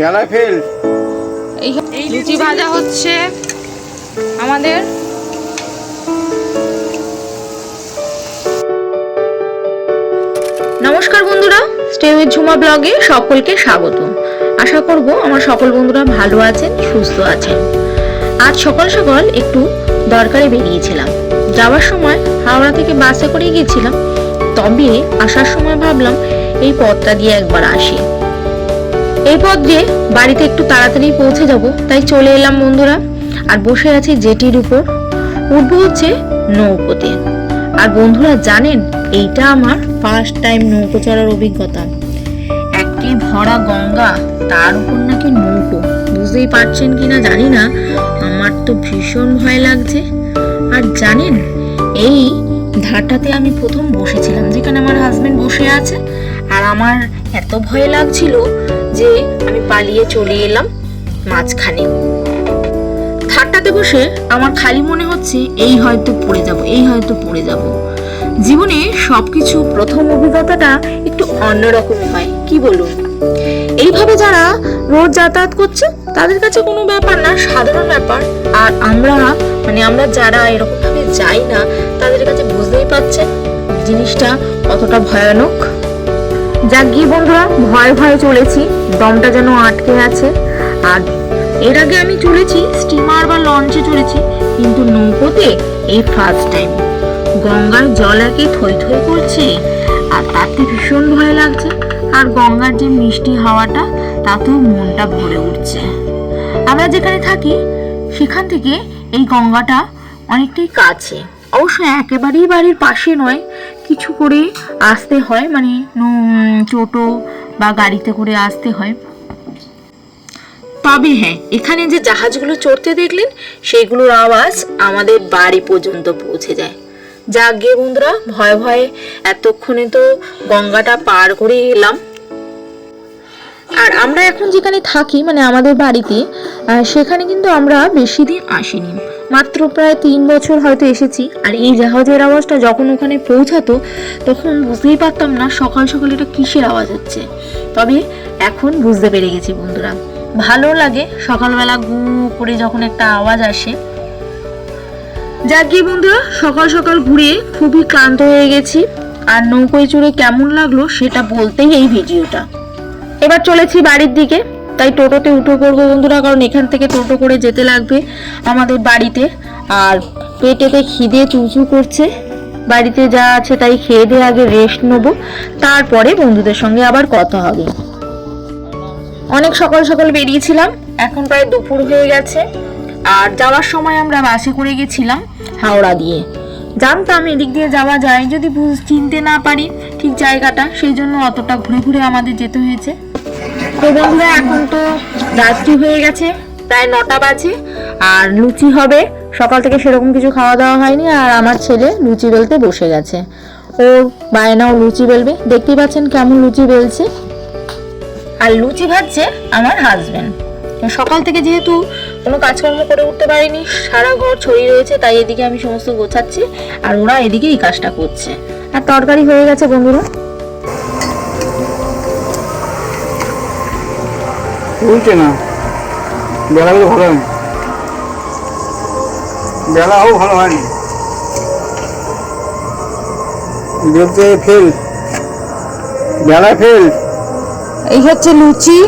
বেলায় ফেল এই লুচি ভাজা হচ্ছে আমাদের নমস্কার বন্ধুরা স্টে ঝুমা ব্লগে সকলকে স্বাগত আশা করব আমার সকল বন্ধুরা ভালো আছেন, সুস্থ আছেন। আজ সকাল সকাল একটু দরকারে বেরিয়েছিলাম। যাওয়ার সময় হাওড়া থেকে বাসে করে গিয়েছিলাম, তবে আসার সময় ভাবলাম এই পথটা দিয়ে একবার আসি। এই পথ দিয়ে বাড়িতে একটু তাড়াতাড়ি পৌঁছে যাব। তাই চলে এলাম বন্ধুরা। আর বসে আছি জেটির উপর। উঠবো হচ্ছে নৌকোতে আর বন্ধুরা জানেন, এইটা আমার ফার্স্ট টাইম নৌকো চড়ার অভিজ্ঞতা। একটি ভরা গঙ্গা, তার উপর নাকি নৌকো। বুঝতেই পারছেন কি না জানি না। আমার তো ভীষণ ভয় লাগছে। আর জানেন, এই ধারটাতে আমি প্রথম বসেছিলাম, যেখানে আমার হাজব্যান্ড বসে আছে। আর আমার এত ভয় লাগছিল যে আমি পালিয়ে চলে এলাম মাঝখানে। ধারটাতে বসে আমার খালি মনে হচ্ছে এই হয়তো পড়ে যাব, এই হয়তো পড়ে যাব। জীবনে সবকিছু প্রথম অভিজ্ঞতাটা একটু অন্যরকম হয়, কি বলুন? এইভাবে যারা রোজ যাতায়াত করছে, তাদের কাছে কোনো ব্যাপার না, সাধারণ ব্যাপার। আর আমরা মানে আমরা যারা এরকমভাবে যাই না, তাদের কাছে বুঝতেই পারছেন, জিনিসটা কতটা ভয়ানক। যাক গিয়ে বন্ধুরা, ভয়ে ভয়ে চলেছি। দমটা যেন আটকে আছে। আর এর আগে আমি চলেছি স্টিমার বা লঞ্চে চলেছি, কিন্তু নৌকোতে এই ফার্স্ট টাইম গঙ্গার জল একে থই থই করছে, আর তাতে ভীষণ ভয় লাগছে। আর গঙ্গার যে মিষ্টি হাওয়াটা, তাতেও মনটা ভরে উঠছে। আমরা যেখানে থাকি, সেখান থেকে এই গঙ্গাটা অনেকটাই কাছে। অবশ্য একেবারেই বাড়ির পাশে নয় কিছু করে আসতে হয় মানে টোটো বা গাড়িতে করে আসতে হয়। তবে হ্যাঁ এখানে যে জাহাজগুলো চড়তে দেখলেন, সেইগুলোর আওয়াজ আমাদের বাড়ি পর্যন্ত পৌঁছে যায়। যাক গিয়ে বন্ধুরা, ভয়ে ভয়ে এতক্ষণে তো গঙ্গাটা পার করে এলাম। আর আমরা এখন যেখানে থাকি মানে আমাদের বাড়িতে সেখানে কিন্তু আমরা বেশি দিন আসিনি। মাত্র প্রায় তিন বছর হয়তো এসেছি। আর এই জাহাজের আওয়াজটা যখন ওখানে পৌঁছাতো, তখন বুঝতেই পারতাম না সকাল সকাল এটা কিসের আওয়াজ হচ্ছে। তবে এখন বুঝতে পেরে গেছি বন্ধুরা। ভালো লাগে সকালবেলা গু করে যখন একটা আওয়াজ আসে। যাক গিয়ে বন্ধুরা, সকাল সকাল ঘুরে খুবই ক্লান্ত হয়ে গেছি। আর নৌকোয় চড়ে কেমন লাগল সেটা বলতেই এই ভিডিওটা। এবার চলেছি বাড়ির দিকে। তাই টোটোতে উঠে পড়ব বন্ধুরা, কারণ এখান থেকে টোটো করে যেতে লাগবে আমাদের বাড়িতে। আর পেটেতে খিদে চুচু করছে, বাড়িতে যা আছে তাই খেয়ে দিয়ে আগে রেস্ট নেব। তারপরে বন্ধুদের সঙ্গে আবার কথা হবে। অনেক সকাল সকাল বেরিয়েছিলাম, এখন প্রায় দুপুর হয়ে গেছে। আর যাওয়ার সময় আমরা বাসে করে গেছিলাম হাওড়া দিয়ে। জানতাম এদিক দিয়ে যাওয়া যায়, যদি চিনতে না পারি ঠিক জায়গাটা, সেই জন্য অতটা ঘুরে ঘুরে আমাদের যেতে হয়েছে। তো বন্ধুরা, এখন তো রাত্রি হয়ে গেছে, প্রায় নটা বাজে, আর লুচি হবে। সকাল থেকে সেরকম কিছু খাওয়া দাওয়া হয়নি, আর আমার ছেলে লুচি বেলতে বসে গেছে। ওর বায়নাও লুচি বেলবে। দেখতেই পাচ্ছেন কেমন লুচি বেলছে। আর লুচি ভাজছে আমার হাজবেন্ড সকাল থেকে যেহেতু কোনো কাজকর্ম করে উঠতে পারিনি, সারা ঘর ছড়িয়ে রয়েছে, তাই এদিকে আমি সমস্ত গোছাচ্ছি, আর ওরা এদিকে এই কাজটা করছে। আর তরকারি হয়ে গেছে বন্ধুরা। উল্টে না। বেলাগুলো ভালো হয়নি। বেলাও ভালো হয়নি। বলতে ফেল বেলায় ফেল এই হচ্ছে লুচি।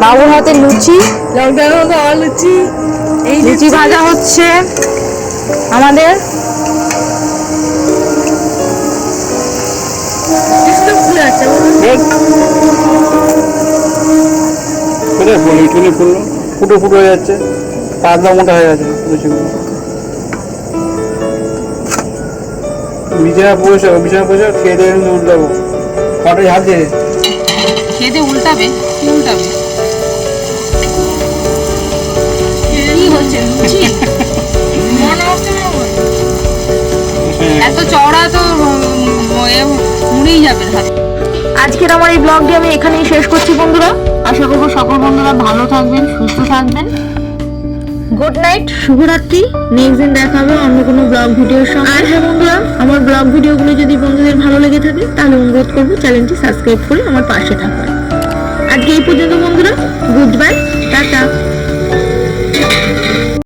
বাবুর হাতে লুচি। লুচি। এই লুচি ভাজা হচ্ছে আমাদের। কোথায় ফুল ইটুনি ফুললো ফুটো ফুটো হয়ে যাচ্ছে পাতলা মোটা হয়ে গেছে লুচিগুলো বিছানা পয়সা বিছানা পয়সা খেয়ে হাত দিয়ে খেতে উল্টাবে কি উল্টাবে? কি হচ্ছে লুচি? হচ্ছে না ওর। এত চওড়া তো মুড়েই যাবে হাতে আজকের আমার এই ব্লগটি আমি এখানেই শেষ করছি বন্ধুরা। আশা করব সকল বন্ধুরা ভালো থাকবেন, সুস্থ থাকবেন। গুড নাইট, শুভরাত্রি। নেক্সট দিন দেখা হবে অন্য কোনো ব্লগ ভিডিওর সঙ্গে। আর হ্যাঁ বন্ধুরা, আমার ব্লগ ভিডিওগুলো যদি বন্ধুদের ভালো লেগে থাকে, তাহলে অনুরোধ করব চ্যানেলটি সাবস্ক্রাইব করে আমার পাশে থাকবেন। আজকে এই পর্যন্ত বন্ধুরা গুড বাই টাটা।